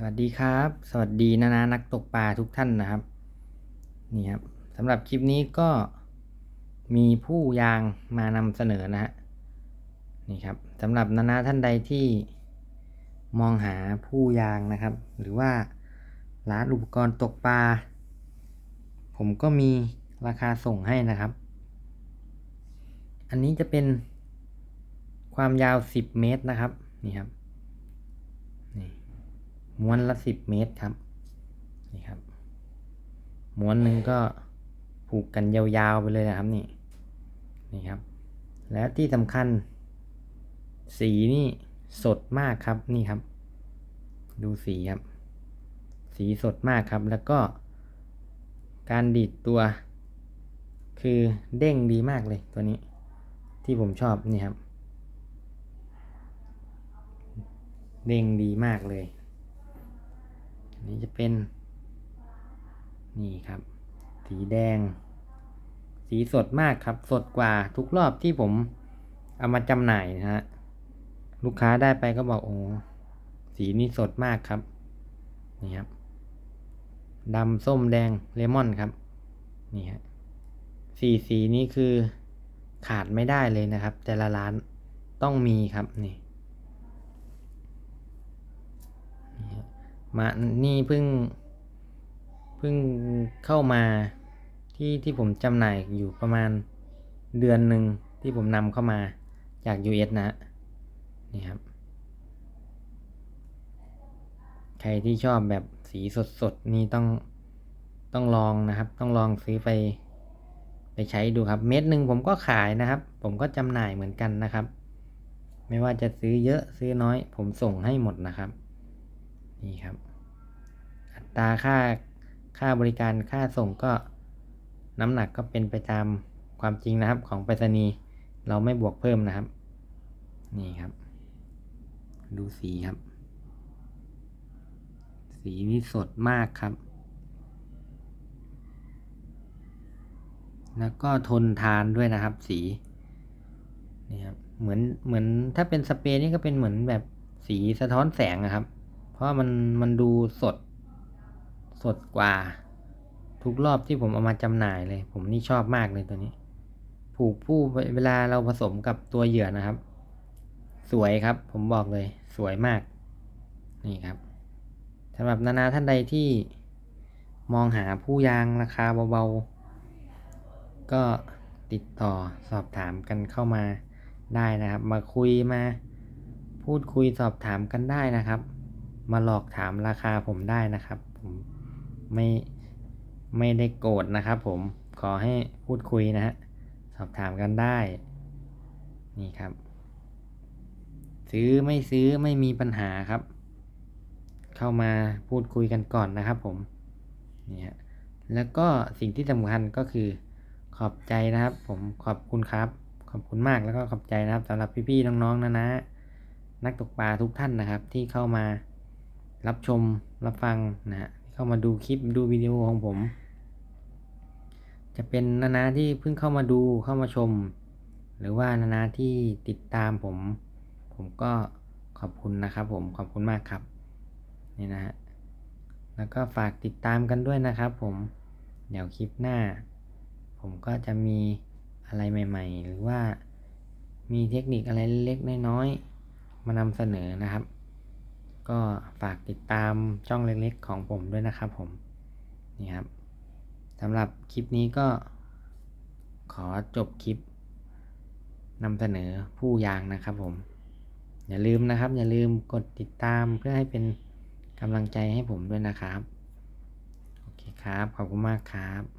สวัสดีครับ สวัสดีนานานักตกปลาทุกท่านนะครับ นี่ครับสำหรับคลิปนี้ก็มีผู้ยางมานำเสนอนะฮะนี่ครับสำหรับนานาท่านใดที่มองหาผู้ยางนะครับ หรือว่าร้านอุปกรณ์ตกปลาผมก็มีราคาส่งให้นะครับ อันนี้จะเป็นความยาว 10 เมตรนะครับนี่ครับ ม้วนละ10เมตรครับ นี่ครับ ม้วนหนึ่งก็ผูกกันยาวๆไปเลยนะครับนี่ นี่ครับ แล้วที่สำคัญ สีนี่สดมากครับนี่ครับ ดูสีครับ สีสดมากครับ แล้วก็ การดีดตัว คือเด้งดีมากเลยตัวนี้ ที่ผมชอบนี่ครับ เด้งดีมากเลย นี้จะเป็น นี่ครับ สีแดง สีสดมากครับ สดกว่าทุกรอบที่ผมเอามาจำหน่ายนะฮะ ลูกค้าได้ไปก็บอกโอ้สีนี้สดมากครับ นี่ครับดำส้มแดงเลมอนครับ นี่ฮะสีสีนี้คือขาดไม่ได้เลยนะครับ แต่ละร้านต้องมีครับนี่นี่ฮะ มานี่เพิ่งเพิ่งเข้ามาที่ที่ผมจำหน่ายอยู่ประมาณเดือนหนึ่งที่ผมนำเข้ามาจาก US นะฮะนี่ครับ ใครที่ชอบแบบสีสดๆ นี่ต้องต้องลองนะครับ ต้องลองซื้อไปไปใช้ดูครับ เม็ดหนึ่งผมก็ขายนะครับ ผมก็จำหน่ายเหมือนกันนะครับ ไม่ว่าจะซื้อเยอะซื้อน้อย ผมส่งให้หมดนะครับ นี่ครับ อัตราค่าค่าบริการค่าส่งก็น้ำหนักก็เป็นไปตามความจริงนะครับของไปรษณีย์เราไม่บวกเพิ่มนะครับ นี่ครับ ดูสีครับ สีนี่สดมากครับ แล้วก็ทนทานด้วยนะครับ สีนี่ครับเหมือนเหมือนถ้าเป็นสเปรย์นี่ก็เป็นเหมือนแบบสีสะท้อนแสงนะครับ เพราะมันมันดูสด สดกว่า ทุกรอบที่ผมเอามาจำหน่ายเลย ผมนี่ชอบมากเลยตัวนี้ ผูกผู้เวลาเราผสมกับตัวเหยื่อนะครับ สวยครับ ผมบอกเลย สวยมาก นี่ครับสำหรับนานาท่านใดที่มองหาผู้ยางราคาเบาๆ ก็ติดต่อสอบถามกันเข้ามาได้นะครับ มาคุยมา พูดคุยสอบถามกันได้นะครับ มาหลอกถามราคาผมได้นะครับ ผมไม่ไม่ได้โกรธนะครับผมขอให้พูดคุยนะฮะสอบถามกันได้ นี่ครับ ซื้อไม่ซื้อไม่มีปัญหาครับ เข้ามาพูดคุยกันก่อนนะครับผมนี่ฮะแล้วก็สิ่งที่สำคัญก็คือขอบใจนะครับ ผมขอบคุณครับ ขอบคุณมากแล้วก็ขอบใจนะครับสำหรับพี่ๆน้องๆนะนะนักตกปลาทุกท่านนะครับที่เข้ามา รับชมรับฟังนะฮะเข้ามาดูคลิปดูวิดีโอของผม จะเป็นนานาที่เพิ่งเข้ามาดูเข้ามาชม หรือว่านานาที่ติดตามผม ผมก็ขอบคุณนะครับผมขอบคุณมากครับนี่นะฮะแล้วก็ฝากติดตามกันด้วยนะครับผมเดี๋ยวคลิปหน้า ผมก็จะมีอะไรใหม่ ๆ หรือว่ามีเทคนิคอะไรเล็กๆน้อยๆมานำเสนอนะครับ ก็ฝากติดตามช่องเล็กๆของผมด้วยนะครับผม นี่ครับสำหรับคลิปนี้ก็ขอจบคลิปนำเสนอผู้ยางนะครับผม อย่าลืมนะครับ อย่าลืมกดติดตามเพื่อให้เป็นกำลังใจให้ผมด้วยนะครับ โอเคครับ ขอบคุณมากครับ